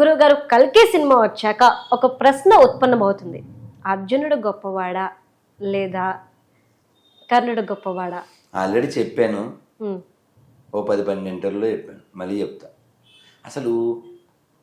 గురువుగారు కల్కి సినిమా వచ్చాక ఒక ప్రశ్న ఉత్పన్నమవుతుంది. అర్జునుడు గొప్పవాడా లేదా కర్ణుడు గొప్పవాడా? ఆల్రెడీ చెప్పాను. ఓ పది పన్నెండు ఇంటర్లో చెప్పాను. మళ్ళీ చెప్తా. అసలు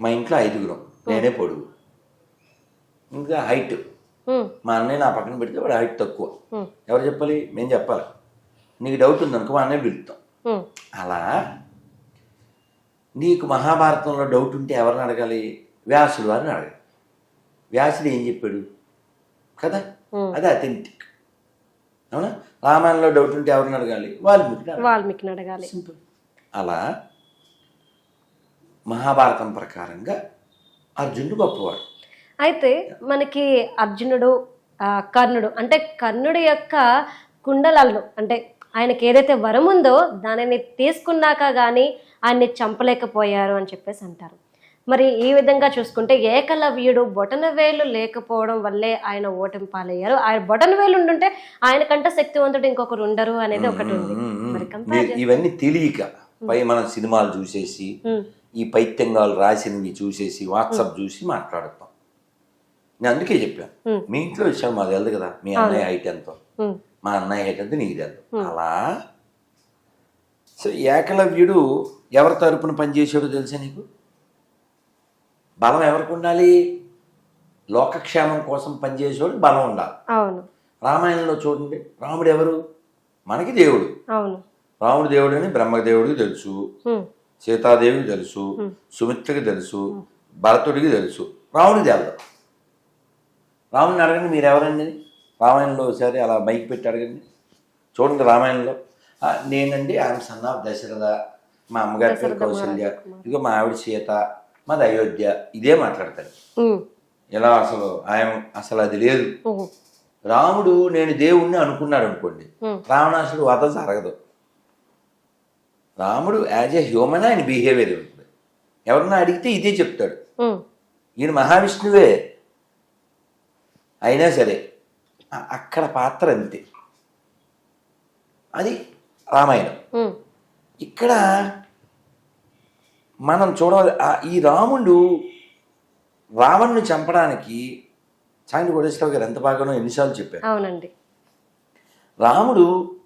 మా ఇంట్లో ఐదుగురం. నేనే పొడుగు. ఇంకా హైట్. మా అన్నయ్య నా పక్కన పెడితే వాడు హైట్ తక్కువ. ఎవరు చెప్పాలి? మేము చెప్పాలి. నీకు డౌట్ ఉందనుకో మా అన్నయ్య పిలుస్తాం. అలా నీకు మహాభారతంలో డౌట్ ఉంటే ఎవరిని అడగాలి? వ్యాసుడు వారిని అడగాలి. వ్యాసుడు ఏం చెప్పాడు? కదా. అది అథెంటిక్ అవునా? రామాయణంలో డౌట్ ఉంటే ఎవరిని అడగాలి? వాల్మీకి వాల్మీకిని అడగాలి. సింపుల్ అలా మహాభారతం ప్రకారంగా అర్జునుడు గొప్పవాడు. అయితే మనకి అర్జునుడు కర్ణుడు అంటే కర్ణుడి యొక్క కుండలాలను అంటే ఆయనకి ఏదైతే వరం ఉందో దానిని తీసుకున్నాక కానీ ఆయన్ని చంపలేకపోయారు అని చెప్పేసి అంటారు. మరి ఈ విధంగా చూసుకుంటే ఏకలవ్యుడు బొటనవేలు లేకపోవడం వల్లే ఆయన ఓటమి పాలయ్యారు ఆయన బొటనవేలు ఉండుంటే ఆయన కంటే శక్తివంతుడు ఇంకొకరు ఉండరు అనేది ఒకటి ఉంది. మరి ఇవన్నీ తెలియక పై మనం సినిమాలు చూసేసి ఈ పైత్యంగాలు రాసినవి చూసేసి వాట్సాప్ చూసి మాట్లాడుతాం. నేను అందుకే చెప్పాను. మీ ఇంట్లో విషయాలు మాకు తెలియదు కదా మీ అన్నయ్య హైట్ ఎంతో. మా అన్నయ్య హైట్ ఎంత నీకు తెలియదు అలా? సో ఏకలవ్యుడు ఎవరి తరపున పనిచేసాడో తెలుసా నీకు? బలం ఎవరికి ఉండాలి? లోకక్షేమం కోసం పనిచేసేవాడు బలం ఉండాలి. అవును. రామాయణంలో చూడండి రాముడు ఎవరు? మనకి దేవుడు. అవును. రాముడు దేవుడు అని బ్రహ్మదేవుడికి తెలుసు సీతాదేవికి తెలుసు సుమిత్రకి తెలుసు భరతుడికి తెలుసు. రాముడికి తెలదు. రాముడిని అడగండి మీరు ఎవరండి? రామాయణంలో ఒకసారి అలా మైక్ పెట్టి అడగండి. చూడండి రామాయణంలో. "ఆ, నేనండి ఆయన సన్ ఆఫ్ దశరథ. మా అమ్మగారి పేరు కౌశల్య ఇదిగో మా ఆవిడ సీత మాది అయోధ్య ఇదే మాట్లాడతారు ఇలా అసలు ఆయన అసలు అది లేదు రాముడు నేను దేవుణ్ణి అనుకున్నాడు అనుకోండి. రావణాసుడు వధ జరగదు రాముడు యాజ్ ఎ హ్యూమన్ ఆయన బిహేవియర్ ఉంటుంది ఎవరన్నా అడిగితే ఇదే చెప్తాడు ఈయన మహావిష్ణువే అయినా సరే అక్కడ పాత్ర అంతే అది రామాయణం ఇక్కడ మనం చూడాలి ఈ రాముడు రావణ్ణి చంపడానికి సాంగి కోటేశ్వరరావు గారు ఎంత బాగానో ఎన్నిసార్లు చెప్పారు. అవునండి. రాముడు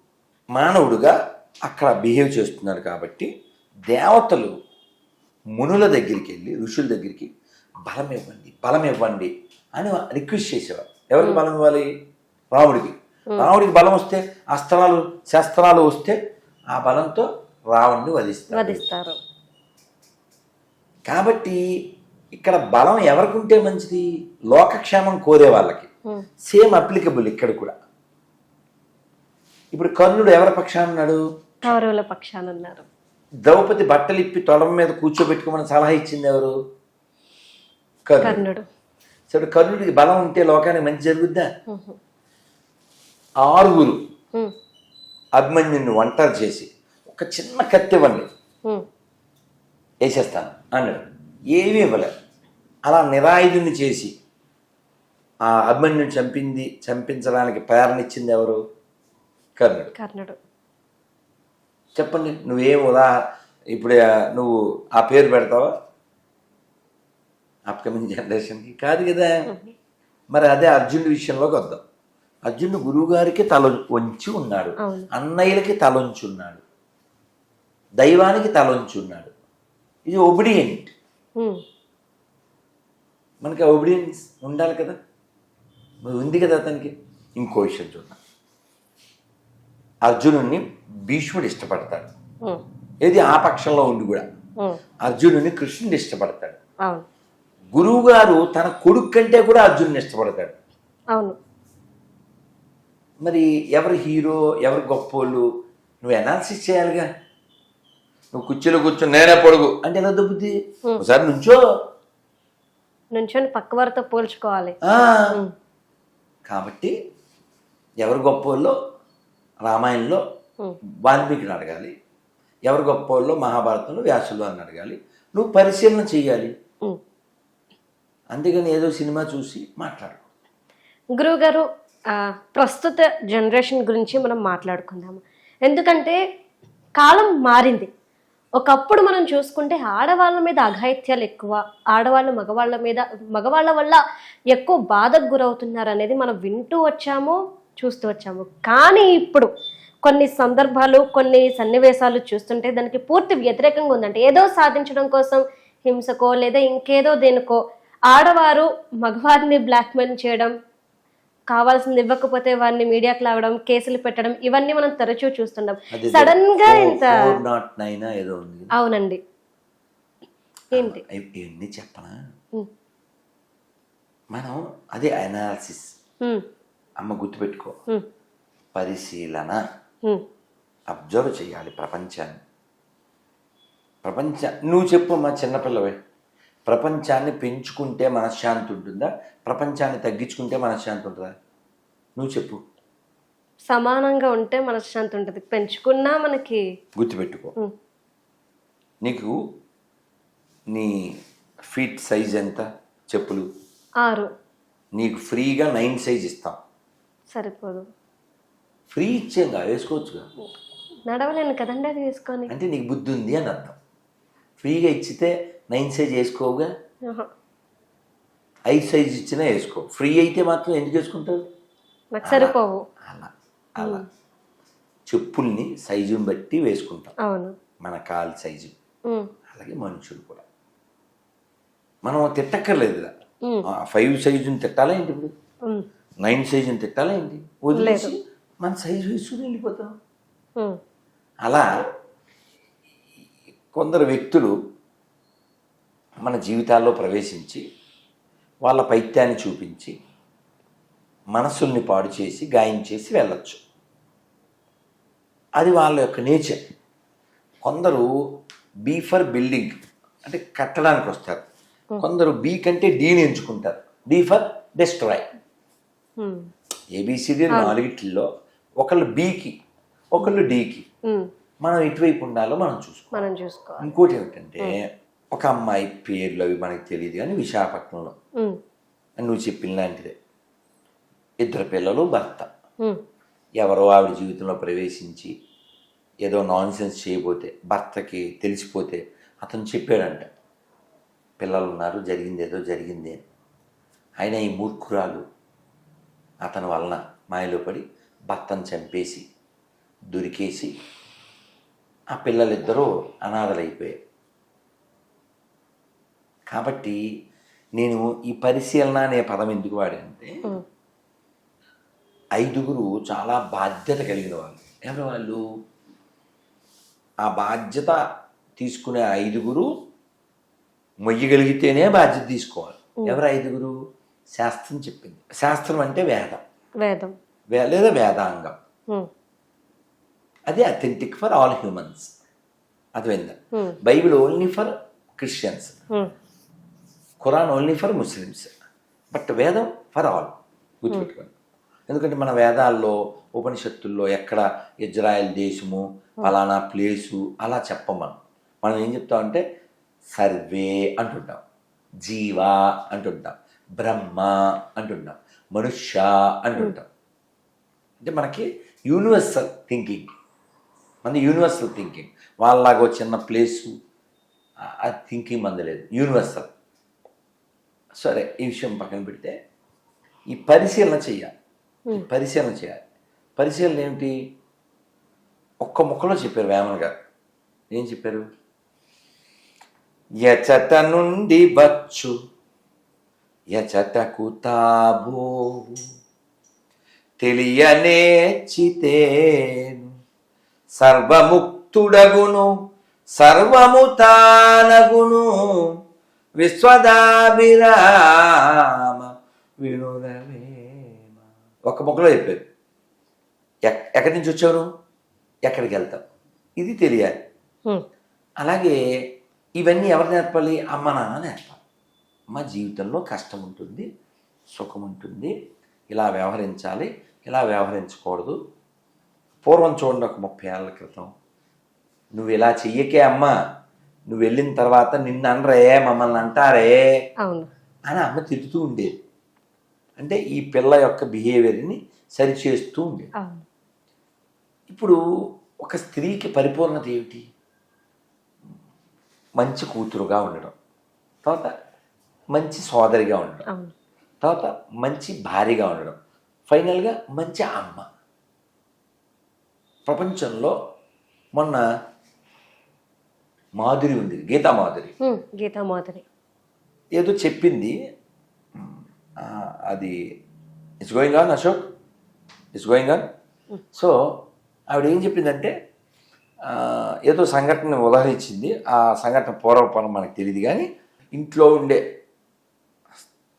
మానవుడుగా అక్కడ బిహేవ్ చేస్తున్నాడు కాబట్టి దేవతలు మునుల దగ్గరికి వెళ్ళి ఋషుల దగ్గరికి బలం ఇవ్వండి బలం ఇవ్వండి అని రిక్వెస్ట్ చేసేవారు. ఎవరికి బలం ఇవ్వాలి? రాముడికి. రాముడికి బలం వస్తే అస్త్రాలు శస్త్రాలు వస్తే ఆ బలంతో రావణ్ణి వధిస్తారు. వధిస్తారు. కాబట్టి ఇక్కడ బలం ఎవరికి ఉంటే మంచిది? లోకక్షేమం కోరే వాళ్ళకి. సేమ్ అప్లికబుల్ ఇక్కడ కూడా. ఇప్పుడు కర్ణుడు ఎవరి పక్షాన ఉన్నాడు? కౌరవుల పక్షాన ఉన్నారు. ద్రౌపది బట్టలు ఇప్పి తొడం మీద కూర్చోబెట్టుకోమని సలహా ఇచ్చింది ఎవరు? కర్ణుడు. సరే కర్ణుడికి బలం ఉంటే లోకానికి మంచి జరుగుద్దా? ఆరుగురు అభిమన్యుని ఒంటరి చేసి ఒక చిన్న కత్తి ఇవ్వండి వేసేస్తాను అన్నాడు. ఏమీ ఇవ్వలేదు అలా నిరాయుధుని చేసి ఆ అభిమన్యుని చంపింది చంపించడానికి ప్రేరణ ఎవరు? కర్ణుడు. కర్ణుడు. చెప్పండి నువ్వేం ఉదాహరణ ఇప్పుడు నువ్వు ఆ పేరు పెడతావా? అప్కమింగ్ జనరేషన్కి కాదు కదా. మరి అదే అర్జునుడి విషయంలోకి వద్దాం. అర్జునుడు గురువు గారికి తల వంచి ఉన్నాడు. అన్నయ్యలకి తలొంచి ఉన్నాడు. దైవానికి తలొంచి ఉన్నాడు ఇది ఒబిడియంట్ మనకి ఒబిడియన్స్ ఉండాలి కదా? మరి ఉంది కదా అతనికి? ఇంకో విషయం చూద్దాం. అర్జునుడిని భీష్ముడు ఇష్టపడతాడు. ఏది ఆ పక్షంలో ఉండి కూడా. అర్జునుని కృష్ణుని ఇష్టపడతాడు. గురువు గారు తన కొడుకు కంటే కూడా అర్జునుని ఇష్టపడతాడు. అవును. మరి ఎవరు హీరో ఎవరు గొప్పోళ్ళు? నువ్వు ఎనాలిసిస్ చేయాలిగా? నువ్వు కుర్చీలో కూర్చొని నేనే పొడుగు. అంటే ఎలా దొబ్బుద్ది? ఒకసారి నుంచో. నుంచొని పక్క వారితో పోల్చుకోవాలి. కాబట్టి ఎవరు గొప్పోళ్ళో రామాయణంలో వాల్మీకిని అడగాలి. ఎవరు గొప్పోళ్ళో మహాభారతంలో వ్యాసులు అని అడగాలి. నువ్వు పరిశీలన చేయాలి. అంతేగాని ఏదో సినిమా చూసి మాట్లాడు. గురువుగారు ఆ, ప్రస్తుత జనరేషన్ గురించి మనం మాట్లాడుకుందాము. ఎందుకంటే కాలం మారింది. ఒకప్పుడు మనం చూసుకుంటే ఆడవాళ్ళ మీద అఘాయిత్యాలు ఎక్కువ ఆడవాళ్ళు మగవాళ్ళ మీద మగవాళ్ళ వల్ల ఎక్కువ బాధకు గురవుతున్నారు అనేది మనం వింటూ వచ్చాము చూస్తూ వచ్చాము. కానీ ఇప్పుడు కొన్ని సందర్భాలు కొన్ని సన్నివేశాలు చూస్తుంటే దానికి పూర్తి వ్యతిరేకంగా ఉందంటే ఏదో సాధించడం కోసం హింసకో లేదా ఇంకేదో దేనికో ఆడవారు మగవారిని బ్లాక్మెయిల్ చేయడం కావాల్సింది ఇవ్వకపోతే వారిని మీడియాకి లావడం కేసులు పెట్టడం ఇవన్నీ మనం తరచూ చూస్తున్నాం సడన్గా ఇంత. అవునండి. ఏంటి? ఇవన్నీ చెప్పనా? మనం అదే అనాలిసిస్ అమ్మ గుర్తుపెట్టుకో. పరిశీలన. అబ్జర్వ్ చేయాలి ప్రపంచాన్ని. ప్రపంచ నువ్వు చెప్పు మా చిన్నపిల్లవే. ప్రపంచాన్ని పెంచుకుంటే మనశ్శాంతి ఉంటుందా? ప్రపంచాన్ని తగ్గించుకుంటే మనశ్శాంతి ఉంటుందా? నువ్వు చెప్పు. సమానంగా ఉంటే మనశ్శాంతి ఉంటుంది. పెంచుకున్నా మనకి గుర్తుపెట్టుకో. నీకు నీ ఫీట్ సైజ్ ఎంత? చెప్పులు. ఆరు. నీకు ఫ్రీగా నైన్ సైజ్ ఇస్తాం. సరిపోదు. ఫ్రీ ఇచ్చేంగా వేసుకోవచ్చుగా. నడవలేను కదండి అది వేసుకొని. అంటే నీకు బుద్ధి ఉంది అని అర్థం. ఫ్రీగా ఇచ్చితే నైన్ సైజ్ వేసుకోవుగా? ఐదు సైజ్ ఇచ్చినా వేసుకో. ఫ్రీ అయితే మాత్రం ఎందుకు వేసుకుంటావు? సరిపోవు. అలా అలా చెప్పుల్ని సైజుని బట్టి వేసుకుంటాం. అవును. మన కాలు సైజు. అలాగే మనుషులు కూడా. మనం తిట్టక్కర్లేదు ఫైవ్ సైజుని తిట్టాలా ఏంటి ఇప్పుడు? నైన్ సైజుని తిట్టాలా ఏంటి? వదిలేసి మన సైజు వేసుకుని వెళ్ళిపోతాం. అలా కొందరు వ్యక్తులు మన జీవితాల్లో ప్రవేశించి వాళ్ళ పైత్యాన్ని చూపించి మనసుల్ని పాడు చేసి గాయం చేసి వెళ్ళొచ్చు. అది వాళ్ళ యొక్క నేచర్. కొందరు బీ ఫర్ బిల్డింగ్ అంటే కట్టడానికి వస్తారు. కొందరు బీ కంటే డీని ఎంచుకుంటారు. డీ ఫర్ డెస్ట్రాయ్ ఏబిసిడి నాలుగిట్లో ఒకళ్ళు బీకి ఒకళ్ళు డీకి మనం ఎటువైపు ఉండాలో మనం చూసుకోవాలి. మనం చూసుకోవాలి. ఇంకోటి ఏమిటంటే ఒక అమ్మాయి పేర్లు అవి మనకి తెలియదు కానీ విశాఖపట్నంలో. నువ్వు చెప్పిన లాంటిదే ఇద్దరు పిల్లలు భర్త. ఎవరో ఆవిడ జీవితంలో ప్రవేశించి ఏదో నాన్ సెన్స్ చేయబోతే భర్తకి తెలిసిపోతే అతను చెప్పాడంట పిల్లలు ఉన్నారు జరిగింది ఏదో జరిగింది అని. అయినా ఈ మూర్ఖురాలు అతని వలన మాయలో పడి భర్తను చంపేసి దొరికేసి ఆ పిల్లలిద్దరూ అనాథలైపోయారు. కాబట్టి నేను ఈ పరిశీలన అనే పదం ఎందుకు వాడానంటే ఉమ్, ఐదుగురు చాలా బాధ్యత కలిగిన వాళ్ళు. ఎవరు వాళ్ళు? ఆ బాధ్యత తీసుకునే ఐదుగురు మొయ్యగలిగితేనే బాధ్యత తీసుకోవాలి. ఎవరు ఐదుగురు? శాస్త్రం చెప్పింది. శాస్త్రం అంటే వేదం. వేదం. లేదా వేదాంగం. అది అథెంటిక్ ఫర్ ఆల్ హ్యూమన్స్ అర్థమైందా. Bible only for Christians Quran only for Muslims. But Vedam for all. గుర్తుపెట్టుకోండి. ఎందుకంటే మన వేదాల్లో ఉపనిషత్తుల్లో ఎక్కడ ఇజ్రాయెల్ దేశము ఫలానా ప్లేసు అలా చెప్పం మనం. మనం ఏం చెప్తామంటే సర్వే అంటుంటాం. జీవ అంటుంటాం. బ్రహ్మ అంటుంటాం. మనుష్య అంటుంటాం. అంటే మనకి యూనివర్సల్ థింకింగ్. మన యూనివర్సల్ థింకింగ్. వాళ్ళలాగో చిన్న ప్లేసు ఆ థింకింగ్ మంది లేదు. యూనివర్సల్. సరే ఈ విషయం పక్కన పెడితే ఈ పరిశీలన చేయాలి. పరిశీలన చేయాలి. పరిశీలన ఏమిటి? ఒక్క ముక్కలో చెప్పారు వేమన్ గారు. ఏం చెప్పారు? యచట నుండి వచ్చు యచటకు తాబోవు తెలియనేచితేను సర్వముక్తుడగును సర్వము తానగును విశ్వదాభిరామ వినురవేమ ఒక మొక్కలో చెప్పారు ఎక్- ఎక్కడి నుంచి వచ్చారు ఎక్కడికి వెళ్తాం ఇది తెలియాలి. అలాగే ఇవన్నీ ఎవరు నేర్పాలి? అమ్మ నాన్న నేర్పాలి. మా జీవితంలో కష్టం ఉంటుంది సుఖం ఉంటుంది ఇలా వ్యవహరించాలి ఇలా వ్యవహరించకూడదు. పూర్వం చూడండి ఒక ముప్పై ఏళ్ళ క్రితం. నువ్వు ఇలా చెయ్యకే అమ్మ. నువ్వు వెళ్ళిన తర్వాత నిన్ను అనరే మమ్మల్ని అంటారే అని అమ్మ తిడుతూ ఉండేది. అంటే ఈ పిల్ల యొక్క బిహేవియర్ని సరిచేస్తూ ఉండేది. ఇప్పుడు ఒక స్త్రీకి పరిపూర్ణత ఏమిటి? మంచి కూతురుగా ఉండడం. తర్వాత మంచి సోదరిగా ఉండడం. తర్వాత మంచి భార్యగా ఉండడం. ఫైనల్గా మంచి అమ్మ. ప్రపంచంలో మొన్న మాధురి ఉంది గీతా మాధురి గీతా మాధురి ఏదో చెప్పింది. అది it's going on Ashok it's going on so ఆవిడ ఏం చెప్పిందంటే ఏదో సంఘటన ఉదాహరించింది. ఆ సంఘటన పూర్వపరం మనకు తెలియదు కానీ ఇంట్లో ఉండే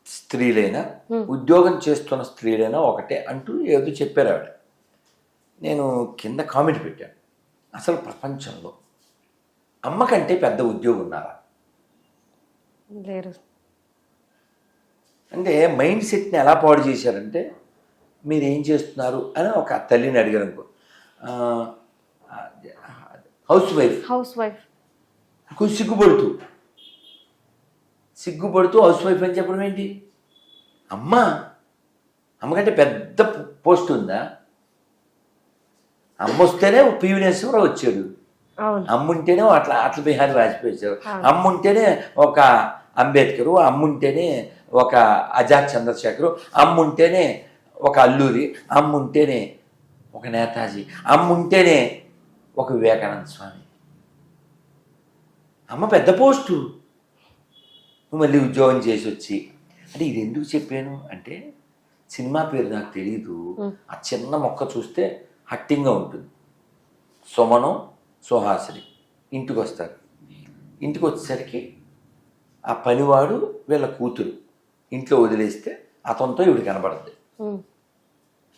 స్త్రీలైనా ఉద్యోగం చేస్తున్న స్త్రీలైనా ఒకటే అంటూ ఏదో చెప్పారు ఆవిడ. నేను కింద కామెంట్ పెట్టాను. అసలు ప్రపంచంలో అమ్మ కంటే పెద్ద ఉద్యోగం ఉన్నారా లేరు. అంటే మైండ్ సెట్ని ఎలా పాడు చేశారంటే మీరు ఏం చేస్తున్నారు అని ఒక తల్లిని అడిగారు అనుకో. Housewife. Housewife. కొంచెం సిగ్గుపడుతూ. సిగ్గుపడుతూ హౌస్ వైఫ్ అని చెప్పడం ఏంటి? అమ్మ అమ్మకంటే పెద్ద పోస్ట్ ఉందా? అమ్మ వస్తేనే పివి నరసింహరావు వచ్చాడు. అమ్ముంటేనే అట్లా అట్ల బిహారీ వాజ్పేయి అమ్ముంటేనే ఒక అంబేద్కరు అమ్ముంటేనే ఒక ఆజాద్ చంద్రశేఖరు అమ్ముంటేనే ఒక అల్లూరి అమ్ముంటేనే ఒక నేతాజీ అమ్ముంటేనే ఒక వివేకానంద స్వామి. అమ్మ పెద్ద పోస్టు. మళ్ళీ ఉద్యోగం చేసి వచ్చి అంటే ఇది ఎందుకు చెప్పాను? అంటే సినిమా పేరు నాకు తెలియదు ఆ చిన్న మొక్క చూస్తే హట్టింగ్గా ఉంటుంది. సుమనం సుహాసిని ఇంటికి వస్తారు ఇంటికి వచ్చేసరికి ఆ పనివాడు వీళ్ళ కూతురు ఇంట్లో వదిలేస్తే అతనితో ఇవిడు కనబడుద్ది.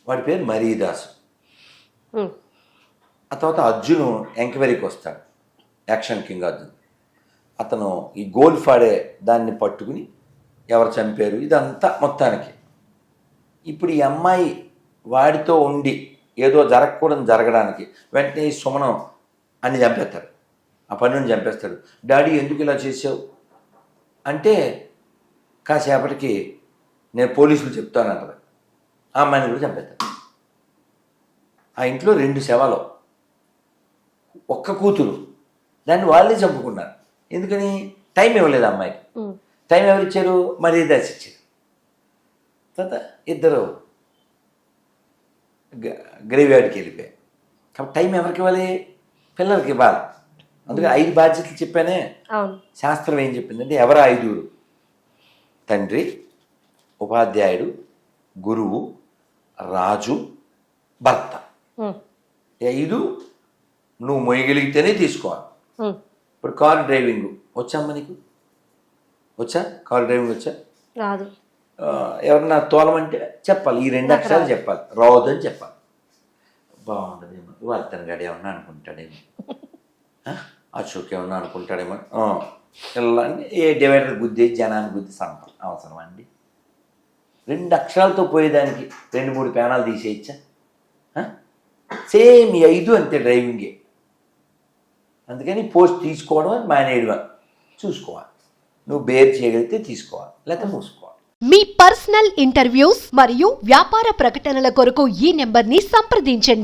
వాడి పేరు మరీదాసు. ఆ తర్వాత అర్జును ఎంక్వైరీకి వస్తాడు. Action king Arjun. అతను ఈ గోల్ ఫాడే దాన్ని పట్టుకుని ఎవరు చంపారు? ఇదంతా మొత్తానికి. ఇప్పుడు ఈ అమ్మాయి వాడితో ఉండి ఏదో జరగకూడదు జరగడానికి వెంటనే ఈ సుమనం అని చంపేస్తాడు ఆ పన్నుని చంపేస్తాడు డాడీ ఎందుకు ఇలా చేసావు అంటే కాసేపటికి నేను పోలీసులు చెప్తానంటారు ఆ అమ్మాయిని కూడా చంపేస్తాడు ఆ ఇంట్లో రెండు శవాలు. ఒక్క కూతురు. దాన్ని వాళ్ళే చంపుకున్నారు. ఎందుకని? టైం ఇవ్వలేదు అమ్మాయికి. టైం ఎవరు ఇచ్చారు? మరీ దాసి ఇచ్చారు. తర్వాత ఇద్దరు గ్రేవ్ యార్డ్కి వెళ్ళిపోయారు. కాబట్టి టైం ఎవరికి ఇవ్వాలి? పిల్లలకి ఇవ్వాలి. అందుకని ఐదు బాధ్యతలు చెప్పానే శాస్త్రం ఏం చెప్పిందంటే ఎవరు ఐదుగురు? తండ్రి ఉపాధ్యాయుడు గురువు రాజు భర్త. ఐదు నువ్వు మొయ్యగలిగితేనే తీసుకోవాలి. ఇప్పుడు కార్ డ్రైవింగ్ వచ్చామ్మా నీకు? వచ్చా? కార్ డ్రైవింగ్ వచ్చా? రాదు. ఎవరన్నా తోలమంటే చెప్పాలి. ఈ రెండు అక్షరాలు చెప్పాలి. రావద్దు అని చెప్పాలి. బాగుండదేమో వర్తన్ గాడు ఏమన్నా అనుకుంటాడేమో. అశోక్ ఏమన్నా అనుకుంటాడేమో. ఆ, ఇలా ఏ డివైడర్ గుద్ది జనాన్ని గుద్ది సంపద అవసరం అండి? రెండు అక్షరాలతో పోయేదానికి రెండు మూడు పేనాలు తీసేయచ్చా? సేమ్ ఐదు అంతే డ్రైవింగే. అందుకని పోస్ట్ తీసుకోవడం మానేయడం చూసుకోవాలి. నువ్వు బేర్ చేయగలిగితే తీసుకోవాలి. లేకపోతే మూసుకోవాలి. మీ పర్సనల్ ఇంటర్వ్యూస్ మరియు వ్యాపార ప్రకటనల కొరకు ఈ నెంబర్ని సంప్రదించండి.